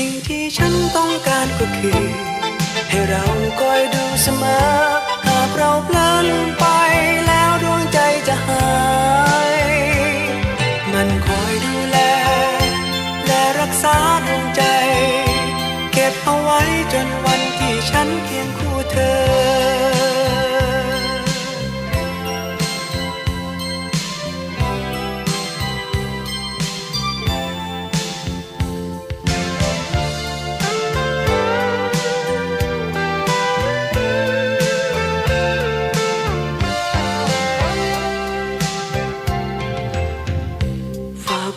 สิ่งที่ฉันต้องการก็คือ ให้เราคอยดูเสมอ หากเราเพลินไปแล้วดวงใจจะหาย มันคอยดูแล และรักษาดวงใจ เก็บเอาไว้จนวันที่ฉันเคียงคู่เธอ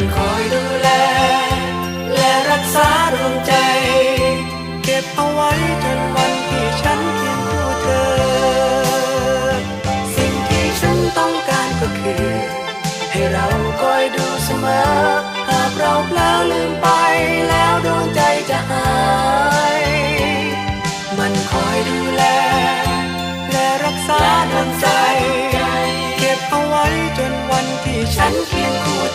มันคอยดูแล และรักษาดวงใจ เก็บเอาไว้จนวันที่ฉันเคียงคู่เธอ สิ่งที่ฉันต้องการก็คือ ให้เราคอยดูเสมอ หากเราเพลอลืมไปแล้วดวงใจจะหาย มันคอยดูแล และรักษาดวงใจ เก็บเอาไว้จนวันที่ฉันเคียง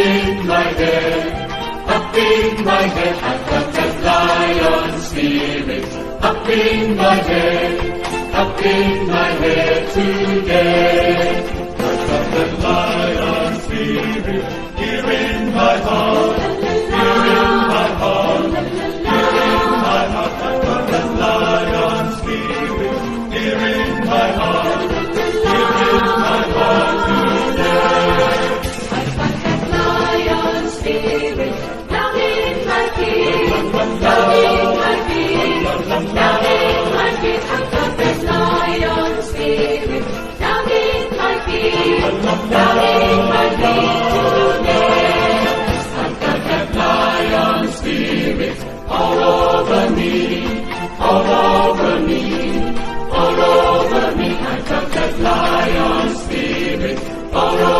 in my head, up in my head. I've got that lion spirit up in my head, up in my head today. I've got that lion spirit here in